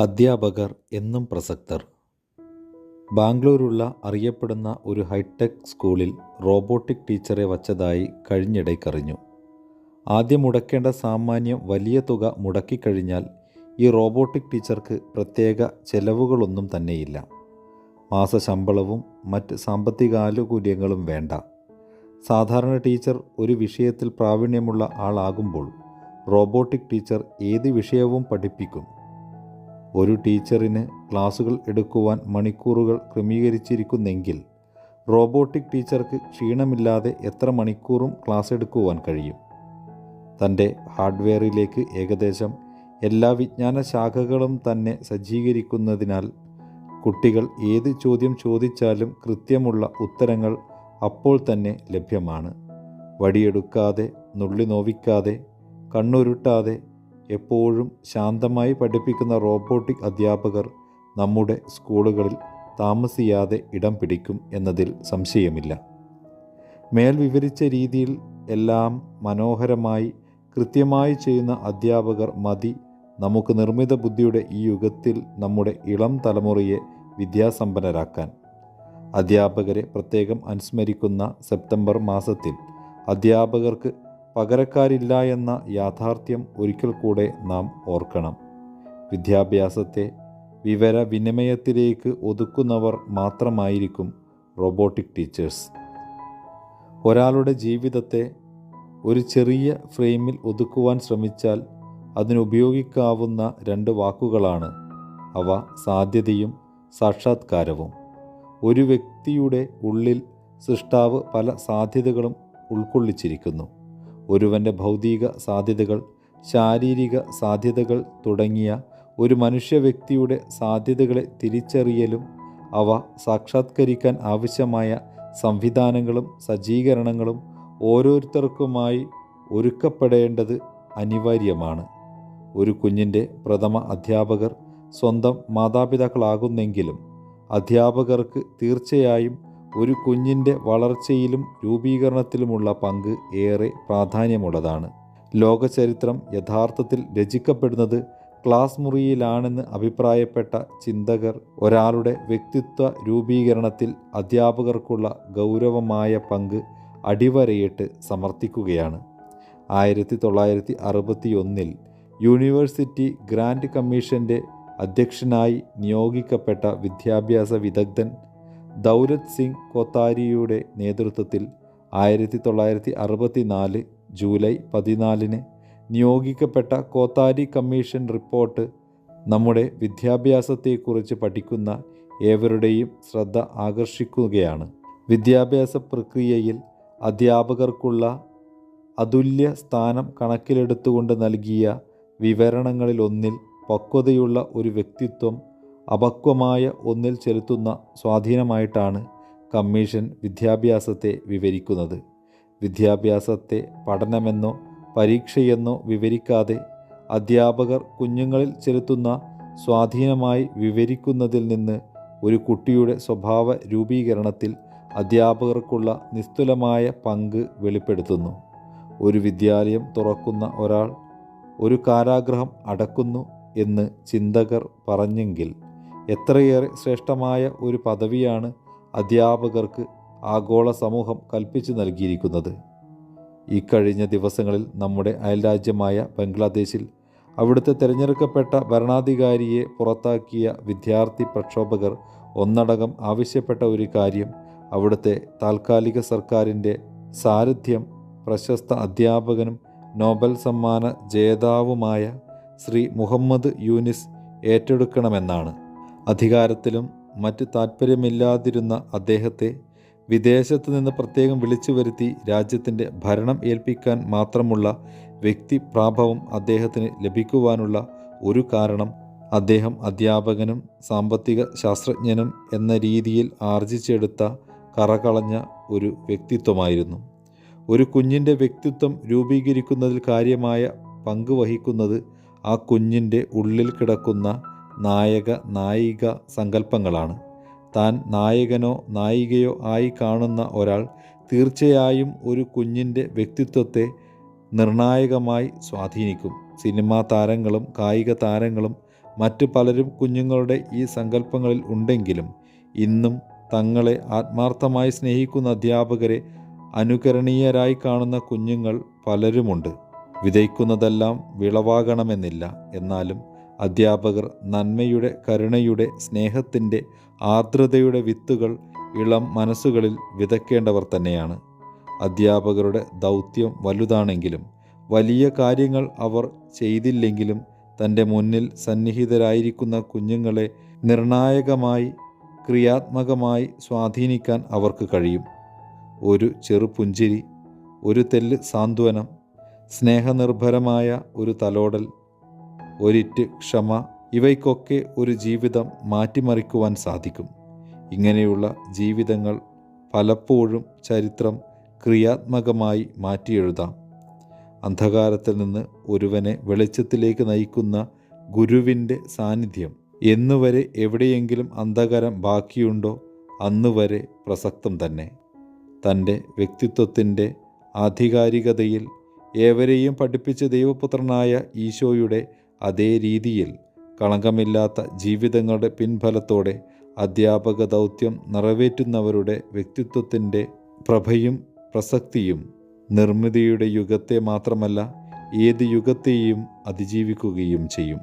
അധ്യാപകർ എന്നും പ്രസക്തർ. ബാംഗ്ലൂരുള്ള അറിയപ്പെടുന്ന ഒരു ഹൈടെക് സ്കൂളിൽ റോബോട്ടിക് ടീച്ചറെ വച്ചതായി കഴിഞ്ഞിടയ്ക്കറിഞ്ഞു ആദ്യം മുടക്കേണ്ട സാമാന്യം വലിയ തുക മുടക്കിക്കഴിഞ്ഞാൽ ഈ റോബോട്ടിക് ടീച്ചർക്ക് പ്രത്യേക ചെലവുകളൊന്നും തന്നെയില്ല. മാസശമ്പളവും മറ്റ് സാമ്പത്തിക ആനുകൂല്യങ്ങളും വേണ്ട. സാധാരണ ടീച്ചർ ഒരു വിഷയത്തിൽ പ്രാവീണ്യമുള്ള ആളാകുമ്പോൾ റോബോട്ടിക് ടീച്ചർ ഏത് വിഷയവും പഠിപ്പിക്കും. ഒരു ടീച്ചറിന് ക്ലാസുകൾ എടുക്കുവാൻ മണിക്കൂറുകൾ ക്രമീകരിച്ചിരിക്കുന്നെങ്കിൽ റോബോട്ടിക് ടീച്ചർക്ക് ക്ഷീണമില്ലാതെ എത്ര മണിക്കൂറും ക്ലാസ് എടുക്കുവാൻ കഴിയും? തന്റെ ഹാർഡ്വെയറിലേക്ക് ഏകദേശം എല്ലാ വിജ്ഞാന ശാഖകളും തന്നെ സജ്ജീകരിക്കുന്നതിനാൽ കുട്ടികൾ ഏത് ചോദ്യം ചോദിച്ചാലും കൃത്യമുള്ള ഉത്തരങ്ങൾ അപ്പോൾ തന്നെ ലഭ്യമാണ്. വടിയെടുക്കാതെ നുള്ളി നോവിക്കാതെ കണ്ണുരുട്ടാതെ എപ്പോഴും ശാന്തമായി പഠിപ്പിക്കുന്ന റോബോട്ടിക് അധ്യാപകർ നമ്മുടെ സ്കൂളുകളിൽ താമസിയാതെ ഇടം പിടിക്കും എന്നതിൽ സംശയമില്ല. മേൽ വിവരിച്ച രീതിയിൽ എല്ലാം മനോഹരമായി കൃത്യമായി ചെയ്യുന്ന അധ്യാപകർ മതി. നമുക്ക് നിർമ്മിത ബുദ്ധിയുടെ ഈ യുഗത്തിൽ നമ്മുടെ ഇളം തലമുറയെ വിദ്യാസമ്പന്നരാക്കാൻ. അധ്യാപകരെ പ്രത്യേകം അനുസ്മരിക്കുന്ന സെപ്റ്റംബർ മാസത്തിൽ അധ്യാപകർക്ക് പകരക്കാരില്ല എന്ന യാഥാർത്ഥ്യം ഒരിക്കൽ കൂടെ നാം ഓർക്കണം. വിദ്യാഭ്യാസത്തെ വിവര വിനിമയത്തിലേക്ക് ഒതുക്കുന്നവർ മാത്രമായിരിക്കും റോബോട്ടിക് ടീച്ചേഴ്സ്. ഒരാളുടെ ജീവിതത്തെ ഒരു ചെറിയ ഫ്രെയിമിൽ ഒതുക്കുവാൻ ശ്രമിച്ചാൽ അതിനുപയോഗിക്കാവുന്ന രണ്ട് വാക്കുകളാണ്. അവ സാധ്യതയും സാക്ഷാത്കാരവും. ഒരു വ്യക്തിയുടെ ഉള്ളിൽ സൃഷ്ടാവ് പല സാധ്യതകളും ഉൾക്കൊള്ളിച്ചിരിക്കുന്നു. ഒരുവന്റെ ഭൗതിക സാധ്യതകൾ ശാരീരിക സാധ്യതകൾ തുടങ്ങിയ ഒരു മനുഷ്യ വ്യക്തിയുടെ സാധ്യതകളെ തിരിച്ചറിയലും അവ സാക്ഷാത്കരിക്കാൻ ആവശ്യമായ സംവിധാനങ്ങളും സജ്ജീകരണങ്ങളും ഓരോരുത്തർക്കുമായി ഒരുക്കപ്പെടേണ്ടത് അനിവാര്യമാണ്. ഒരു കുഞ്ഞിന്റെ പ്രഥമ അധ്യാപകർ സ്വന്തം മാതാപിതാക്കളാകുന്നെങ്കിലും അധ്യാപകർക്ക് തീർച്ചയായും ഒരു കുഞ്ഞിന്റെ വളർച്ചയിലും രൂപീകരണത്തിലുമുള്ള പങ്ക് ഏറെ പ്രാധാന്യമുള്ളതാണ്. ലോകചരിത്രം യഥാർത്ഥത്തിൽ രചിക്കപ്പെടുന്നത് ക്ലാസ് മുറിയിലാണെന്ന് അഭിപ്രായപ്പെട്ട ചിന്തകർ ഒരാളുടെ വ്യക്തിത്വ രൂപീകരണത്തിൽ അധ്യാപകർക്കുള്ള ഗൗരവമായ പങ്ക് അടിവരയിട്ട് സമർത്ഥിക്കുകയാണ്. ആയിരത്തി തൊള്ളായിരത്തി അറുപത്തി ഒന്നിൽ യൂണിവേഴ്സിറ്റി ഗ്രാൻഡ് കമ്മീഷന്റെ അധ്യക്ഷനായി നിയോഗിക്കപ്പെട്ട വിദ്യാഭ്യാസ വിദഗ്ധൻ ദൗലത് സിംഗ് കോത്താരിയുടെ നേതൃത്വത്തിൽ ആയിരത്തി തൊള്ളായിരത്തി അറുപത്തി നാല് ജൂലൈ പതിനാലിന് നിയോഗിക്കപ്പെട്ട കോത്താരി കമ്മീഷൻ റിപ്പോർട്ട് നമ്മുടെ വിദ്യാഭ്യാസത്തെക്കുറിച്ച് പഠിക്കുന്ന ഏവരുടെയും ശ്രദ്ധ ആകർഷിക്കുകയാണ്. വിദ്യാഭ്യാസ പ്രക്രിയയിൽ അധ്യാപകർക്കുള്ള അതുല്യ സ്ഥാനം കണക്കിലെടുത്തുകൊണ്ട് നൽകിയ വിവരണങ്ങളിലൊന്നിൽ പക്വതയുള്ള ഒരു വ്യക്തിത്വം അപക്വമായ ഒന്നിൽ ചെലുത്തുന്ന സ്വാധീനമായിട്ടാണ് കമ്മീഷൻ വിദ്യാഭ്യാസത്തെ വിവരിക്കുന്നത്. വിദ്യാഭ്യാസത്തെ പഠനമെന്നോ പരീക്ഷയെന്നോ വിവരിക്കാതെ അധ്യാപകർ കുഞ്ഞുങ്ങളിൽ ചെലുത്തുന്ന സ്വാധീനമായി വിവരിക്കുന്നതിൽ നിന്ന് ഒരു കുട്ടിയുടെ സ്വഭാവ രൂപീകരണത്തിൽ അധ്യാപകർക്കുള്ള നിസ്തുലമായ പങ്ക് വെളിപ്പെടുത്തുന്നു. ഒരു വിദ്യാലയം തുറക്കുന്ന ഒരാൾ ഒരു കാരാഗ്രഹം അടക്കുന്നു എന്ന് ചിന്തകർ പറഞ്ഞെങ്കിൽ എത്രയേറെ ശ്രേഷ്ഠമായ ഒരു പദവിയാണ് അധ്യാപകർക്ക് ആഗോള സമൂഹം കൽപ്പിച്ചു നൽകിയിരിക്കുന്നത്. ഈ കഴിഞ്ഞ ദിവസങ്ങളിൽ നമ്മുടെ അയൽരാജ്യമായ ബംഗ്ലാദേശിൽ അവിടുത്തെ തിരഞ്ഞെടുക്കപ്പെട്ട ഭരണാധികാരിയെ പുറത്താക്കിയ വിദ്യാർത്ഥി പ്രക്ഷോഭകർ ഒന്നടങ്കം ആവശ്യപ്പെട്ട ഒരു കാര്യം അവിടുത്തെ താൽക്കാലിക സർക്കാരിന്റെ സാരഥ്യം പ്രശസ്ത അധ്യാപകനും നോബൽ സമ്മാന ജേതാവുമായ ശ്രീ മുഹമ്മദ് യൂനിസ് ഏറ്റെടുക്കണമെന്നാണ്. അധികാരത്തിലും മറ്റ് താൽപ്പര്യമില്ലാതിരുന്ന അദ്ദേഹത്തെ വിദേശത്ത് നിന്ന് പ്രത്യേകം വിളിച്ചു വരുത്തി രാജ്യത്തിന്റെ ഭരണം ഏൽപ്പിക്കാൻ മാത്രമുള്ള വ്യക്തി വ്യക്തിപ്രാഭവം അദ്ദേഹത്തിന് ലഭിക്കുവാനുള്ള ഒരു കാരണം അദ്ദേഹം അധ്യാപകനും സാമ്പത്തിക ശാസ്ത്രജ്ഞനും എന്ന രീതിയിൽ ആർജിച്ചെടുത്ത കറകളഞ്ഞ ഒരു വ്യക്തിത്വമായിരുന്നു. ഒരു കുഞ്ഞിന്റെ വ്യക്തിത്വം രൂപീകരിക്കുന്നതിൽ കാര്യമായ പങ്ക് വഹിക്കുന്നത് ആ കുഞ്ഞിന്റെ ഉള്ളിൽ കിടക്കുന്ന നായക നായിക സങ്കല്പങ്ങളാണ്. താൻ നായകനോ നായികയോ ആയി കാണുന്ന ഒരാൾ തീർച്ചയായും ഒരു കുഞ്ഞിന്റെ വ്യക്തിത്വത്തെ നിർണായകമായി സ്വാധീനിക്കും. സിനിമാ താരങ്ങളും കായിക താരങ്ങളും മറ്റു പലരും കുഞ്ഞുങ്ങളുടെ ഈ സങ്കല്പങ്ങളിൽ ഉണ്ടെങ്കിലും ഇന്നും തങ്ങളെ ആത്മാർത്ഥമായി സ്നേഹിക്കുന്ന അധ്യാപകരെ അനുകരണീയരായി കാണുന്ന കുഞ്ഞുങ്ങൾ പലരുമുണ്ട്. വിതയ്ക്കുന്നതെല്ലാം വിളവാകണമെന്നില്ല. എന്നാലും അധ്യാപകർ നന്മയുടെ കരുണയുടെ സ്നേഹത്തിന്റെ ആർദ്രതയുടെ വിത്തുകൾ ഇളം മനസ്സുകളിൽ വിതയ്ക്കേണ്ടവർ തന്നെയാണ്. അധ്യാപകരുടെ ദൗത്യം വലുതാണെങ്കിലും വലിയ കാര്യങ്ങൾ അവർ ചെയ്തില്ലെങ്കിലും തന്റെ മുന്നിൽ സന്നിഹിതരായിരിക്കുന്ന കുഞ്ഞുങ്ങളെ നിർണായകമായി ക്രിയാത്മകമായി സ്വാധീനിക്കാൻ അവർക്ക് കഴിയും. ഒരു ചെറുപുഞ്ചിരി ഒരു തെല്ല് സാന്ത്വനം സ്നേഹനിർഭരമായ ഒരു തലോടൽ ഒരിറ്റ് ക്ഷമ ഇവയ്ക്കൊക്കെ ഒരു ജീവിതം മാറ്റിമറിക്കുവാൻ സാധിക്കും. ഇങ്ങനെയുള്ള ജീവിതങ്ങൾ പലപ്പോഴും ചരിത്രം ക്രിയാത്മകമായി മാറ്റിയെഴുതാം. അന്ധകാരത്തിൽ നിന്ന് ഒരുവനെ വെളിച്ചത്തിലേക്ക് നയിക്കുന്ന ഗുരുവിന്റെ സാന്നിധ്യം എന്നുവരെ എവിടെയെങ്കിലും അന്ധകാരം ബാക്കിയുണ്ടോ അന്നുവരെ പ്രസക്തം തന്നെ. തന്റെ വ്യക്തിത്വത്തിന്റെ ആധികാരികതയിൽ ഏവരെയും പഠിപ്പിച്ച ദൈവപുത്രനായ ഈശോയുടെ അതേ രീതിയിൽ കളങ്കമില്ലാത്ത ജീവിതങ്ങളുടെ പിൻഫലത്തോടെ അധ്യാപക ദൗത്യം നിറവേറ്റുന്നവരുടെ വ്യക്തിത്വത്തിന്റെ പ്രഭയും പ്രസക്തിയും നിർമ്മിതിയുടെ യുഗത്തെ മാത്രമല്ല ഏത് യുഗത്തെയും അതിജീവിക്കുകയും ചെയ്യും.